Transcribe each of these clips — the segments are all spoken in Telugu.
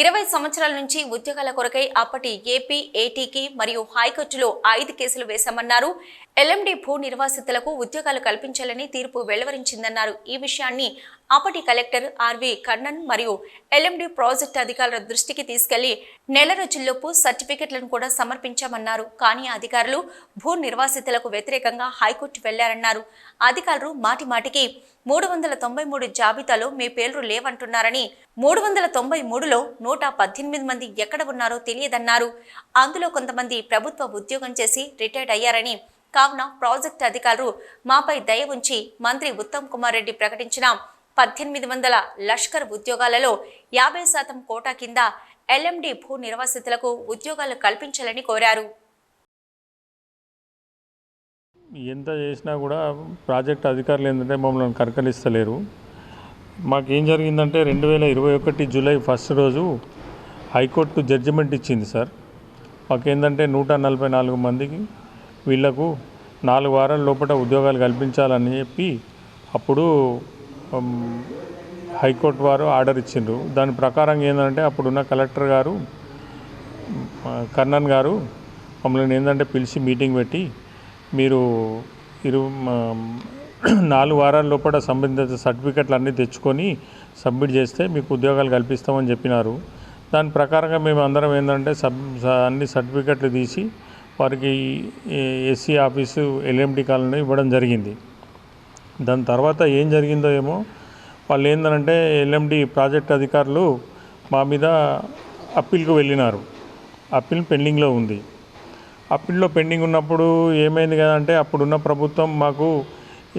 ఇరవై సంవత్సరాల నుంచి ఉద్యోగాల కొరకై అప్పటి ఏపీ ఏటీకి మరియు హైకోర్టులో ఐదు కేసులు వేశామన్నారు. ఎల్ఎండి భూ నిర్వాసితులకు ఉద్యోగాలు కల్పించాలని తీర్పు వెలువరించిందన్నారు. ఈ విషయాన్ని అప్పటి కలెక్టర్ ఆర్వి కర్ణన్ మరియు ఎల్ఎండి ప్రాజెక్ట్ అధికారుల దృష్టికి తీసుకెళ్ళి నెల రోజుల్లోపు సర్టిఫికెట్లను కూడా సమర్పించామన్నారు. కానీ అధికారులు భూ నిర్వాసితులకు వ్యతిరేకంగా హైకోర్టు వెళ్ళారన్నారు. అధికారులు మాటి మాటికి మూడు వందల తొంభై మూడు జాబితాలో మీ పేర్లు లేవంటున్నారని మూడు వందల తొంభై మూడులో నూట పద్దెనిమిది మంది ఎక్కడ ఉన్నారో తెలియదన్నారు. అందులో కొంతమంది ప్రభుత్వ ఉద్యోగం చేసి రిటైర్డ్ అయ్యారని కావున ప్రాజెక్ట్ అధికారులు మాపై దయ ఉంచి మంత్రి ఉత్తమ్ కుమార్ రెడ్డి ప్రకటించిన పద్దెనిమిది వందల లష్కర్ ఉద్యోగాలలో యాభై శాతం కోటా కింద ఎల్ఎండి భూ నిర్వాసితులకు ఉద్యోగాలు కల్పించాలని కోరారు. ఎంత చేసినా కూడా ప్రాజెక్ట్ అధికారులు ఏంటంటే మమ్మల్ని కరకలిస్తలేరు. మాకేం జరిగిందంటే రెండు వేల ఇరవై ఒకటి జూలై ఫస్ట్ రోజు హైకోర్టు జడ్జిమెంట్ ఇచ్చింది సార్. మాకేందంటే నూట నలభై నాలుగు మందికి వీళ్ళకు నాలుగు వారాల లోపల ఉద్యోగాలు కల్పించాలని చెప్పి అప్పుడు హైకోర్టు వారు ఆర్డర్ ఇచ్చిండ్రు. దాని ప్రకారం ఏంటంటే అప్పుడున్న కలెక్టర్ గారు కర్ణన్ గారు మమ్మల్ని ఏంటంటే పిలిచి మీటింగ్ పెట్టి మీరు ఇరు నాలుగు వారాల లోపల సంబంధిత సర్టిఫికెట్లు అన్నీ తెచ్చుకొని సబ్మిట్ చేస్తే మీకు ఉద్యోగాలు కల్పిస్తామని చెప్పినారు. దాని ప్రకారంగా మేము అందరం ఏంటంటే సబ్ అన్ని సర్టిఫికెట్లు తీసి వారికి ఎస్సీ ఆఫీసు ఎల్ఎండి కాలనీ ఇవ్వడం జరిగింది. దాని తర్వాత ఏం జరిగిందో ఏమో వాళ్ళు ఏంటంటే ఎల్ఎండి ప్రాజెక్ట్ అధికారులు మా మీద అప్పీల్కి వెళ్ళినారు. అప్పీల్ పెండింగ్లో ఉంది. అప్పీల్లో పెండింగ్ ఉన్నప్పుడు ఏమైంది కదంటే అప్పుడున్న ప్రభుత్వం మాకు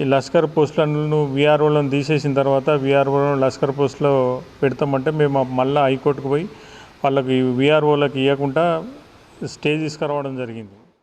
ఈ లష్కర్ పోస్టులను విఆర్ఓలను తీసేసిన తర్వాత విఆర్ఓలను లష్కర్ పోస్టులో పెడతామంటే మేము మళ్ళీ హైకోర్టుకు పోయి వాళ్ళకి విఆర్ఓలకు ఇవ్వకుండా స్టే తీసుకురావడం జరిగింది.